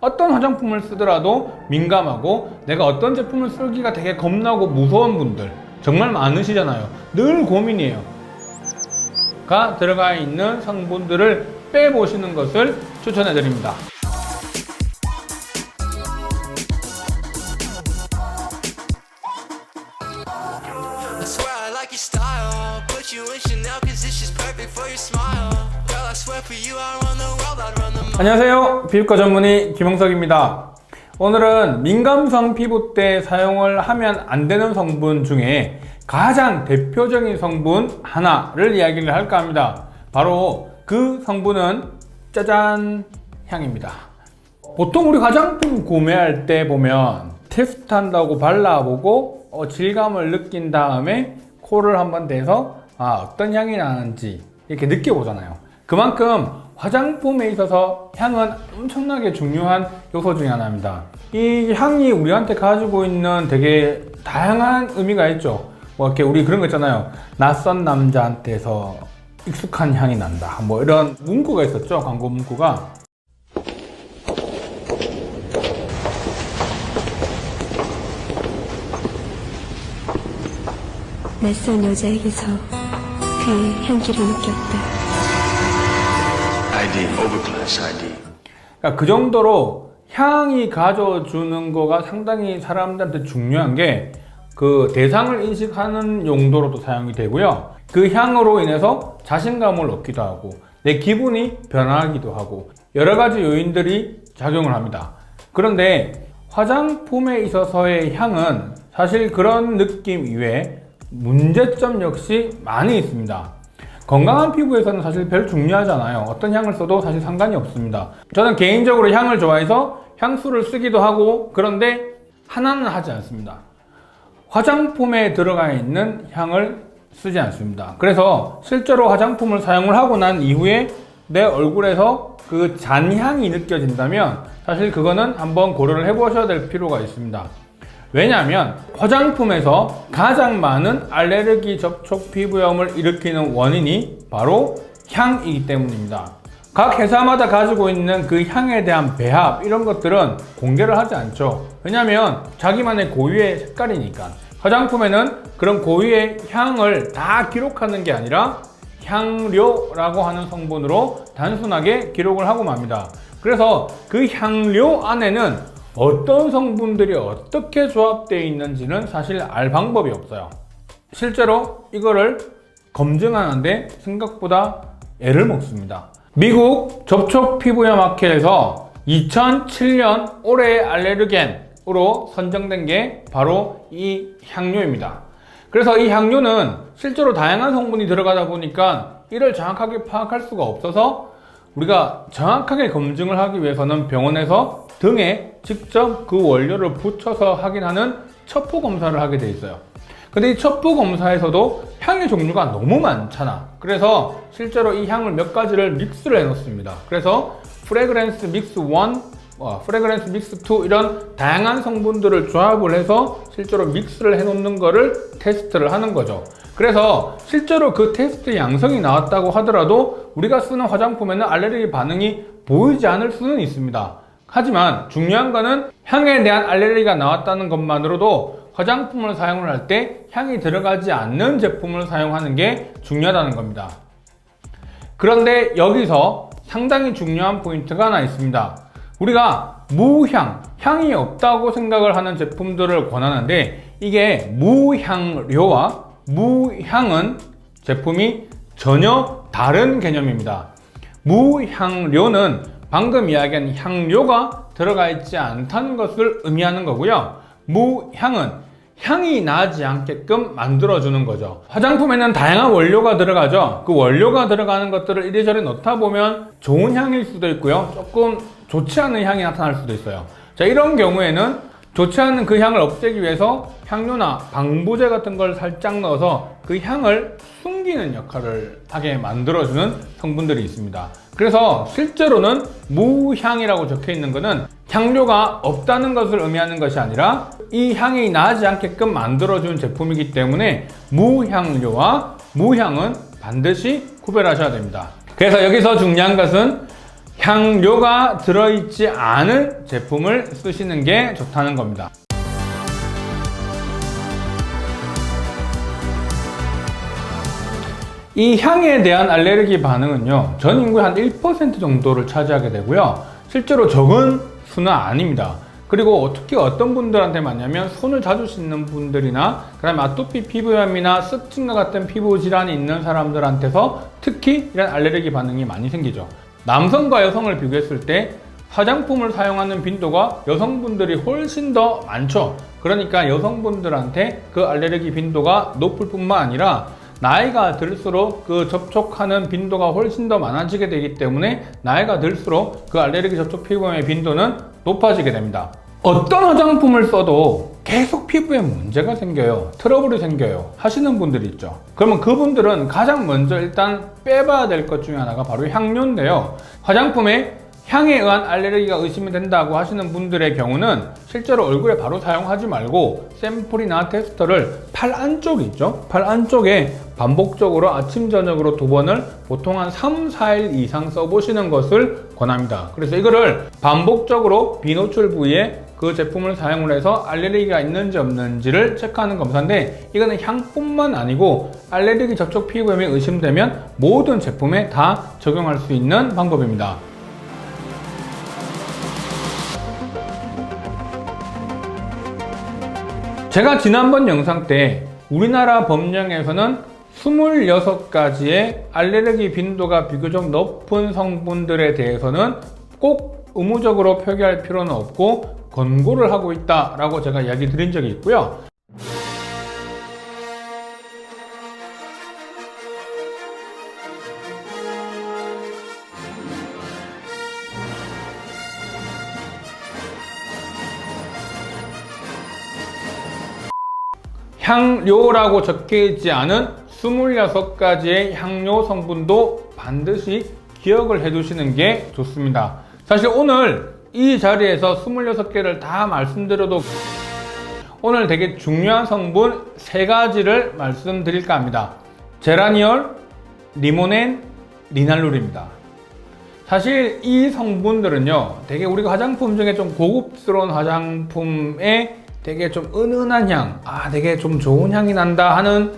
어떤 화장품을 쓰더라도 민감하고 내가 어떤 제품을 쓰기가 되게 겁나고 무서운 분들 정말 많으시잖아요. 늘 고민이에요. 가 들어가 있는 성분들을 빼보시는 것을 추천해 드립니다. Like your style. Put you in Chanel cause it's just perfect for your smile. Girl, I swear for you, I run the world, I'd run the 안녕하세요. 피부과 전문의 김홍석입니다. 오늘은 민감성 피부 때 사용을 하면 안 되는 성분 중에 가장 대표적인 성분 하나를 이야기를 할까 합니다. 바로 그 성분은 짜잔 향입니다. 보통 우리 화장품 구매할 때 보면 테스트 한다고 발라보고 어, 질감을 느낀 다음에 코를 한번 대서 아, 어떤 향이 나는지 이렇게 느껴보잖아요. 그만큼 화장품에 있어서 향은 엄청나게 중요한 요소 중에 하나입니다. 이 향이 우리한테 가지고 있는 되게 다양한 의미가 있죠. 뭐 이렇게 우리 그런 거 있잖아요. 낯선 남자한테서 익숙한 향이 난다. 뭐 이런 문구가 있었죠. 광고 문구가. 낯선 여자에게서 그의 향기를 느꼈다. ID, overclass ID. 그러니까 그 정도로 향이 가져주는 거가 상당히 사람들한테 중요한 게 그 대상을 인식하는 용도로도 사용이 되고요. 그 향으로 인해서 자신감을 얻기도 하고 내 기분이 변하기도 하고 여러 가지 요인들이 작용을 합니다. 그런데 화장품에 있어서의 향은 사실 그런 느낌 이외에 문제점 역시 많이 있습니다. 건강한 피부에서는 사실 별 중요하지 않아요. 어떤 향을 써도 사실 상관이 없습니다. 저는 개인적으로 향을 좋아해서 향수를 쓰기도 하고 그런데 하나는 하지 않습니다. 화장품에 들어가 있는 향을 쓰지 않습니다. 그래서 실제로 화장품을 사용을 하고 난 이후에 내 얼굴에서 그 잔향이 느껴진다면 사실 그거는 한번 고려를 해보셔야 될 필요가 있습니다. 왜냐하면 화장품에서 가장 많은 알레르기 접촉 피부염을 일으키는 원인이 바로 향이기 때문입니다. 각 회사마다 가지고 있는 그 향에 대한 배합 이런 것들은 공개를 하지 않죠. 왜냐하면 자기만의 고유의 색깔이니까. 화장품에는 그런 고유의 향을 다 기록하는 게 아니라 향료라고 하는 성분으로 단순하게 기록을 하고 맙니다. 그래서 그 향료 안에는 어떤 성분들이 어떻게 조합되어 있는지는 사실 알 방법이 없어요. 실제로 이거를 검증하는데 생각보다 애를 먹습니다. 미국 접촉 피부염 학회에서 2007년 올해의 알레르겐으로 선정된 게 바로 이 향료입니다. 그래서 이 향료는 실제로 다양한 성분이 들어가다 보니까 이를 정확하게 파악할 수가 없어서 우리가 정확하게 검증을 하기 위해서는 병원에서 등에 직접 그 원료를 붙여서 확인하는 첩보 검사를 하게 돼 있어요. 근데 이 첩보 검사에서도 향의 종류가 너무 많잖아. 그래서 실제로 이 향을 몇 가지를 믹스를 해 놓습니다. 그래서 프레그랜스 믹스 1, 어, 프레그랜스 믹스 2 이런 다양한 성분들을 조합을 해서 실제로 믹스를 해 놓는 거를 테스트를 하는 거죠. 그래서 실제로 그 테스트 양성이 나왔다고 하더라도 우리가 쓰는 화장품에는 알레르기 반응이 보이지 않을 수는 있습니다. 하지만 중요한 거는 향에 대한 알레르기가 나왔다는 것만으로도 화장품을 사용을 할 때 향이 들어가지 않는 제품을 사용하는 게 중요하다는 겁니다. 그런데 여기서 상당히 중요한 포인트가 하나 있습니다. 우리가 무향, 향이 없다고 생각을 하는 제품들을 권하는데 이게 무향료와 무향은 제품이 전혀 다른 개념입니다. 무향료는 방금 이야기한 향료가 들어가 있지 않다는 것을 의미하는 거고요. 무향은 향이 나지 않게끔 만들어주는 거죠. 화장품에는 다양한 원료가 들어가죠. 그 원료가 들어가는 것들을 이리저리 넣다 보면 좋은 향일 수도 있고요. 조금 좋지 않은 향이 나타날 수도 있어요. 자, 이런 경우에는 좋지 않은 그 향을 없애기 위해서 향료나 방부제 같은 걸 살짝 넣어서 그 향을 숨기는 역할을 하게 만들어주는 성분들이 있습니다. 그래서 실제로는 무향이라고 적혀 있는 것은 향료가 없다는 것을 의미하는 것이 아니라 이 향이 나지 않게끔 만들어준 제품이기 때문에 무향료와 무향은 반드시 구별하셔야 됩니다. 그래서 여기서 중요한 것은 향료가 들어있지 않은 제품을 쓰시는 게 좋다는 겁니다. 이 향에 대한 알레르기 반응은요, 전 인구의 한 1% 정도를 차지하게 되고요. 실제로 적은 수는 아닙니다. 그리고 특히 어떤 분들한테 맞냐면 손을 자주 씻는 분들이나 그다음에 아토피 피부염이나 습진과 같은 피부 질환이 있는 사람들한테서 특히 이런 알레르기 반응이 많이 생기죠. 남성과 여성을 비교했을 때 화장품을 사용하는 빈도가 여성분들이 훨씬 더 많죠. 그러니까 여성분들한테 그 알레르기 빈도가 높을 뿐만 아니라 나이가 들수록 그 접촉하는 빈도가 훨씬 더 많아지게 되기 때문에 나이가 들수록 그 알레르기 접촉 피부염의 빈도는 높아지게 됩니다. 어떤 화장품을 써도 계속 피부에 문제가 생겨요. 트러블이 생겨요. 하시는 분들이 있죠. 그러면 그분들은 가장 먼저 일단 빼봐야 될 것 중에 하나가 바로 향료인데요. 화장품에 향에 의한 알레르기가 의심이 된다고 하시는 분들의 경우는 실제로 얼굴에 바로 사용하지 말고 샘플이나 테스터를 팔 안쪽에 있죠. 팔 안쪽에 반복적으로 아침, 저녁으로 두 번을 보통 한 3, 4일 이상 써보시는 것을 권합니다. 그래서 이거를 반복적으로 비노출 부위에 그 제품을 사용을 해서 알레르기가 있는지 없는지를 체크하는 검사인데 이거는 향뿐만 아니고 알레르기 접촉 피부염이 의심되면 모든 제품에 다 적용할 수 있는 방법입니다. 제가 지난번 영상 때 우리나라 법령에서는 26가지의 알레르기 빈도가 비교적 높은 성분들에 대해서는 꼭 의무적으로 표기할 필요는 없고 권고를 하고 있다라고 제가 이야기 드린 적이 있고요. 향료라고 적혀 있지 않은 26가지의 향료 성분도 반드시 기억을 해 두시는 게 좋습니다. 사실 오늘 이 자리에서 26개를 다 말씀드려도 오늘 되게 중요한 성분 세 가지를 말씀드릴까 합니다. 제라니올, 리모넨, 리날룰입니다. 사실 이 성분들은요, 되게 우리가 화장품 중에 좀 고급스러운 화장품에 되게 좀 은은한 향, 아, 되게 좀 좋은 향이 난다 하는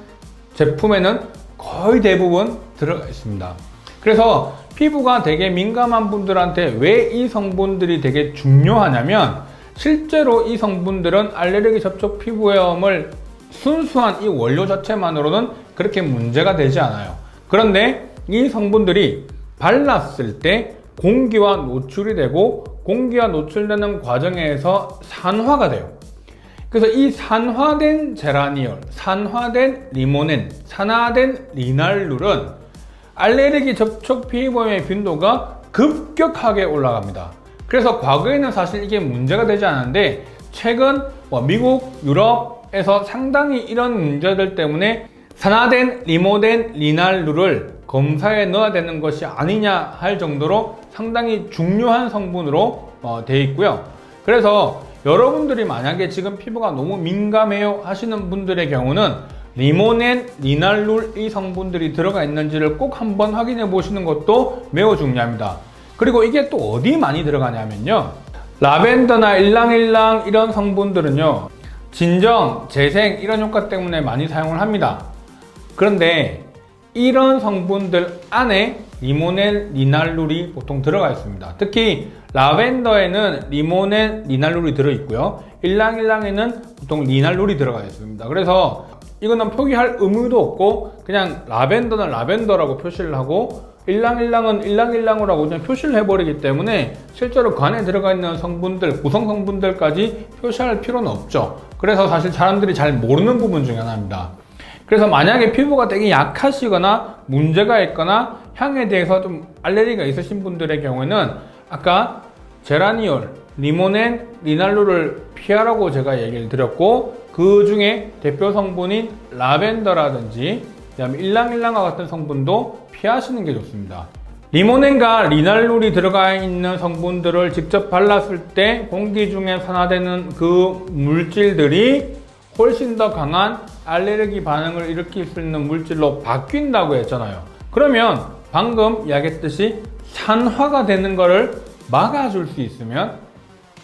제품에는 거의 대부분 들어가 있습니다. 그래서 피부가 되게 민감한 분들한테 왜 이 성분들이 되게 중요하냐면 실제로 이 성분들은 알레르기 접촉 피부염을 순수한 이 원료 자체만으로는 그렇게 문제가 되지 않아요. 그런데 이 성분들이 발랐을 때 공기와 노출이 되고 공기와 노출되는 과정에서 산화가 돼요. 그래서 이 산화된 제라니올, 산화된 리모넨, 산화된 리날룰은 알레르기 접촉 피부염의 빈도가 급격하게 올라갑니다. 그래서 과거에는 사실 이게 문제가 되지 않았는데 최근 뭐 미국, 유럽에서 상당히 이런 문제들 때문에 산화된 리모덴 리날룰을 검사에 넣어야 되는 것이 아니냐 할 정도로 상당히 중요한 성분으로 어, 되어 있고요. 그래서 여러분들이 만약에 지금 피부가 너무 민감해요 하시는 분들의 경우는 리모넨, 리날룰 이 성분들이 들어가 있는지를 꼭 한번 확인해 보시는 것도 매우 중요합니다. 그리고 이게 또 어디 많이 들어가냐면요. 라벤더나 일랑일랑 이런 성분들은요. 진정, 재생 이런 효과 때문에 많이 사용을 합니다. 그런데 이런 성분들 안에 리모넬, 리날룰이 보통 들어가 있습니다. 특히 라벤더에는 리모넬, 리날룰이 들어있고요. 일랑일랑에는 보통 리날룰이 들어가 있습니다. 그래서 이거는 표기할 의무도 없고 그냥 라벤더는 라벤더라고 표시를 하고 일랑일랑은 일랑일랑이라고 그냥 표시를 해버리기 때문에 실제로 그 안에 들어가 있는 성분들, 구성 성분들까지 표시할 필요는 없죠. 그래서 사실 사람들이 잘 모르는 부분 중에 하나입니다. 그래서 만약에 피부가 되게 약하시거나 문제가 있거나 향에 대해서 좀 알레르기가 있으신 분들의 경우에는 아까 제라니올, 리모넨, 리날루를 피하라고 제가 얘기를 드렸고 그 중에 대표 성분인 라벤더라든지 그다음에 일랑일랑과 같은 성분도 피하시는 게 좋습니다. 리모넨과 리날룰이 들어가 있는 성분들을 직접 발랐을 때 공기 중에 산화되는 그 물질들이 훨씬 더 강한 알레르기 반응을 일으킬 수 있는 물질로 바뀐다고 했잖아요. 그러면 방금 이야기했듯이 산화가 되는 것을 막아줄 수 있으면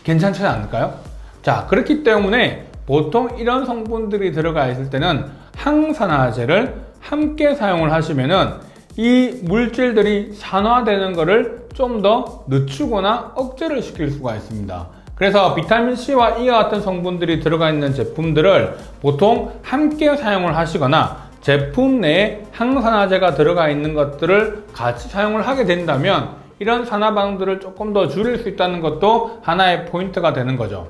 괜찮지 않을까요? 자, 그렇기 때문에 보통 이런 성분들이 들어가 있을 때는 항산화제를 함께 사용을 하시면은 이 물질들이 산화되는 것을 좀 더 늦추거나 억제를 시킬 수가 있습니다. 그래서 비타민C와 E와 같은 성분들이 들어가 있는 제품들을 보통 함께 사용을 하시거나 제품 내에 항산화제가 들어가 있는 것들을 같이 사용을 하게 된다면 이런 산화 반응들을 조금 더 줄일 수 있다는 것도 하나의 포인트가 되는 거죠.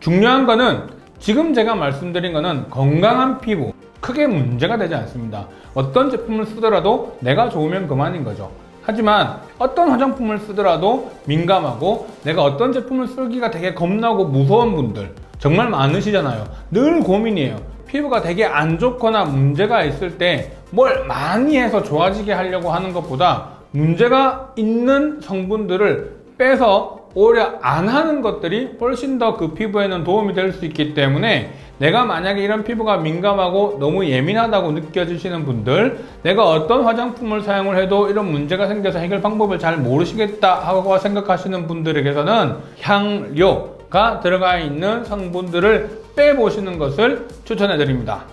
중요한 거는 지금 제가 말씀드린 거는 건강한 피부 크게 문제가 되지 않습니다. 어떤 제품을 쓰더라도 내가 좋으면 그만인 거죠. 하지만 어떤 화장품을 쓰더라도 민감하고 내가 어떤 제품을 쓰기가 되게 겁나고 무서운 분들 정말 많으시잖아요. 늘 고민이에요. 피부가 되게 안 좋거나 문제가 있을 때 뭘 많이 해서 좋아지게 하려고 하는 것보다 문제가 있는 성분들을 빼서 오히려 안 하는 것들이 훨씬 더 그 피부에는 도움이 될 수 있기 때문에 내가 만약에 이런 피부가 민감하고 너무 예민하다고 느껴지시는 분들 내가 어떤 화장품을 사용을 해도 이런 문제가 생겨서 해결 방법을 잘 모르시겠다 하고 생각하시는 분들에게서는 향료가 들어가 있는 성분들을 빼보시는 것을 추천해 드립니다.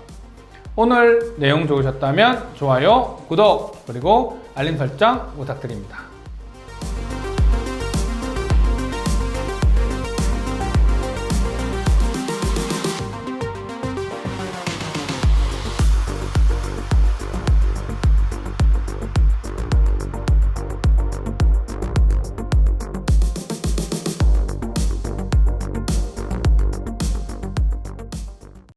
오늘 내용 좋으셨다면 좋아요, 구독, 그리고 알림 설정 부탁드립니다.